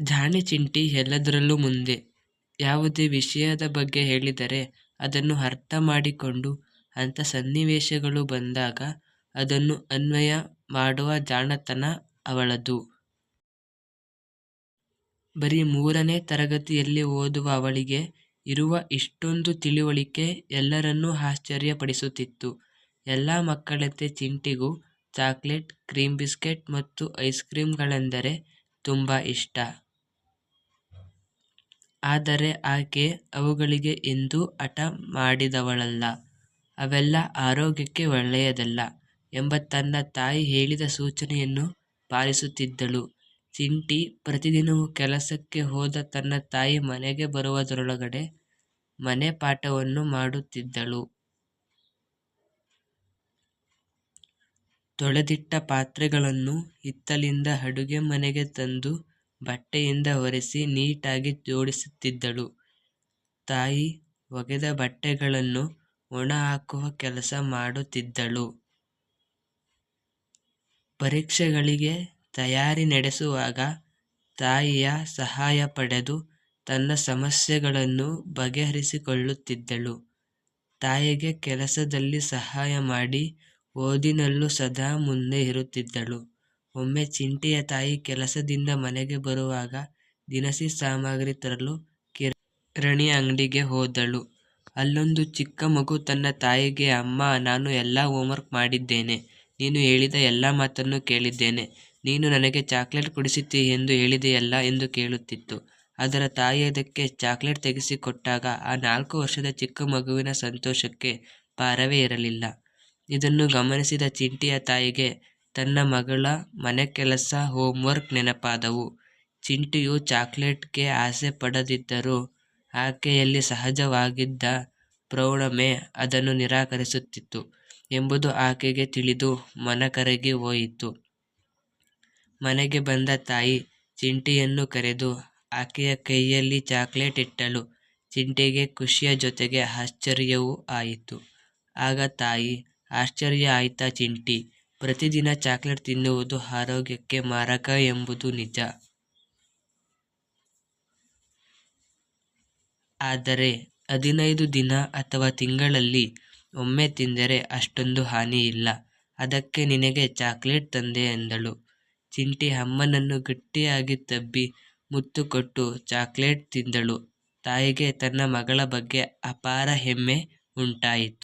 ಜಾಣೆ ಚಿಂಟಿ ಎಲ್ಲದರಲ್ಲೂ ಮುಂದೆ. ಯಾವುದೇ ವಿಷಯದ ಬಗ್ಗೆ ಹೇಳಿದರೆ ಅದನ್ನು ಅರ್ಥ ಮಾಡಿಕೊಂಡು ಅಂಥ ಸನ್ನಿವೇಶಗಳು ಬಂದಾಗ ಅದನ್ನು ಅನ್ವಯ ಮಾಡುವ ಜಾಣತನ ಅವಳದು. ಬರೀ ಮೂರನೇ ತರಗತಿಯಲ್ಲಿ ಓದುವ ಅವಳಿಗೆ ಇರುವ ಇಷ್ಟೊಂದು ತಿಳಿವಳಿಕೆ ಎಲ್ಲರನ್ನೂ ಆಶ್ಚರ್ಯಪಡಿಸುತ್ತಿತ್ತು. ಎಲ್ಲ ಮಕ್ಕಳಂತೆ ಚಿಂಟಿಗೂ ಚಾಕ್ಲೇಟ್ ಕ್ರೀಮ್ ಬಿಸ್ಕೆಟ್ ಮತ್ತು ಐಸ್ ಕ್ರೀಮ್ಗಳೆಂದರೆ ತುಂಬ ಇಷ್ಟ. ಆದರೆ ಆಕೆ ಅವುಗಳಿಗೆ ಎಂದೂ ಹಠ ಮಾಡಿದವಳಲ್ಲ. ಅವೆಲ್ಲ ಆರೋಗ್ಯಕ್ಕೆ ಒಳ್ಳೆಯದಲ್ಲ ಎಂಬ ತನ್ನ ತಾಯಿ ಹೇಳಿದ ಸೂಚನೆಯನ್ನು ಪಾಲಿಸುತ್ತಿದ್ದಳು. ಚಿಂಟಿ ಪ್ರತಿದಿನವೂ ಕೆಲಸಕ್ಕೆ ಹೋದ ತನ್ನ ತಾಯಿ ಮನೆಗೆ ಬರುವುದರೊಳಗಡೆ ಮನೆ ಪಾಠವನ್ನು ಮಾಡುತ್ತಿದ್ದಳು. ತೊಳೆದಿಟ್ಟ ಪಾತ್ರೆಗಳನ್ನು ಹಿತ್ತಲಿಂದ ಅಡುಗೆ ಮನೆಗೆ ತಂದು ಬಟ್ಟೆಯಿಂದ ಒರೆಸಿ ನೀಟಾಗಿ ಜೋಡಿಸುತ್ತಿದ್ದಳು. ತಾಯಿ ಒಗೆದ ಬಟ್ಟೆಗಳನ್ನು ಒಣ ಹಾಕುವ ಕೆಲಸ ಮಾಡುತ್ತಿದ್ದಳು. ಪರೀಕ್ಷೆಗಳಿಗೆ ತಯಾರಿ ನಡೆಸುವಾಗ ತಾಯಿಯ ಸಹಾಯ ಪಡೆದು ತನ್ನ ಸಮಸ್ಯೆಗಳನ್ನು ಬಗೆಹರಿಸಿಕೊಳ್ಳುತ್ತಿದ್ದಳು. ತಾಯಿಗೆ ಕೆಲಸದಲ್ಲಿ ಸಹಾಯ ಮಾಡಿ ಓದಿನಲ್ಲೂ ಸದಾ ಮುಂದೆ ಇರುತ್ತಿದ್ದಳು. ಒಮ್ಮೆ ಚಿಂಟಿಯ ತಾಯಿ ಕೆಲಸದಿಂದ ಮನೆಗೆ ಬರುವಾಗ ದಿನಸಿ ಸಾಮಗ್ರಿ ತರಲು ಕಿರಾಣಿ ಅಂಗಡಿಗೆ ಹೋದಳು. ಅಲ್ಲೊಂದು ಚಿಕ್ಕ ಮಗು ತನ್ನ ತಾಯಿಗೆ, ಅಮ್ಮ, ನಾನು ಎಲ್ಲ ಹೋಮ್ವರ್ಕ್ ಮಾಡಿದ್ದೇನೆ. ನೀನು ಹೇಳಿದ ಎಲ್ಲ ಮಾತನ್ನು ಕೇಳಿದ್ದೇನೆ. ನೀನು ನನಗೆ ಚಾಕ್ಲೇಟ್ ಕೊಡಿಸುತ್ತಿ ಎಂದು ಹೇಳಿದೆಯಲ್ಲ ಎಂದು ಕೇಳುತ್ತಿತ್ತು. ಅದರ ತಾಯಿ ಅದಕ್ಕೆ ಚಾಕ್ಲೇಟ್ ತೆಗೆಸಿಕೊಟ್ಟಾಗ ಆ ನಾಲ್ಕು ವರ್ಷದ ಚಿಕ್ಕ ಮಗುವಿನ ಸಂತೋಷಕ್ಕೆ ಪಾರವೇ ಇರಲಿಲ್ಲ. ಇದನ್ನು ಗಮನಿಸಿದ ಚಿಂಟಿಯ ತಾಯಿಗೆ ತನ್ನ ಮಗಳ ಮನೆಕೆಲಸ, ಹೋಮ್ವರ್ಕ್ ನೆನಪಾದವು. ಚಿಂಟಿಯು ಚಾಕ್ಲೇಟ್ಗೆ ಆಸೆ ಪಡದಿದ್ದರೂ ಆಕೆಯಲ್ಲಿ ಸಹಜವಾಗಿದ್ದ ಪ್ರೌಢಮೆ ಅದನ್ನು ನಿರಾಕರಿಸುತ್ತಿತ್ತು ಎಂಬುದು ಆಕೆಗೆ ತಿಳಿದು ಮನಕರಗಿ ಹೋಯಿತು. ಮನೆಗೆ ಬಂದ ತಾಯಿ ಚಿಂಟಿಯನ್ನು ಕರೆದು ಆಕೆಯ ಕೈಯಲ್ಲಿ ಚಾಕ್ಲೇಟ್ ಇಟ್ಟಳು. ಚಿಂಟಿಗೆ ಖುಷಿಯ ಜೊತೆಗೆ ಆಶ್ಚರ್ಯವೂ ಆಯಿತು. ಆಗ ತಾಯಿ ಆಶ್ಚರ್ಯ ಆಯ್ತಾ ಚಿಂಟಿ, ಪ್ರತಿದಿನ ಚಾಕಲೇಟ್ ತಿನ್ನುವುದು ಆರೋಗ್ಯಕ್ಕೆ ಮಾರಕ ಎಂಬುದು ನಿಜ. ಆದರೆ ಹದಿನೈದು ದಿನ ಅಥವಾ ತಿಂಗಳಲ್ಲಿ ಒಮ್ಮೆ ತಿಂದರೆ ಅಷ್ಟೊಂದು ಹಾನಿ ಇಲ್ಲ ಅದಕ್ಕೆ ನಿನಗೆ ಚಾಕಲೇಟ್ ತಂದೆ ಎಂದಳು. ಚಿಂಟಿ ಅಮ್ಮನನ್ನು ಗಟ್ಟಿಯಾಗಿ ತಬ್ಬಿ ಮುತ್ತು ಕೊಟ್ಟು ಚಾಕಲೇಟ್ ತಿಂದಳು. ತಾಯಿಗೆ ತನ್ನ ಮಗಳ ಬಗ್ಗೆ ಅಪಾರ ಹೆಮ್ಮೆ ಉಂಟಾಯಿತು.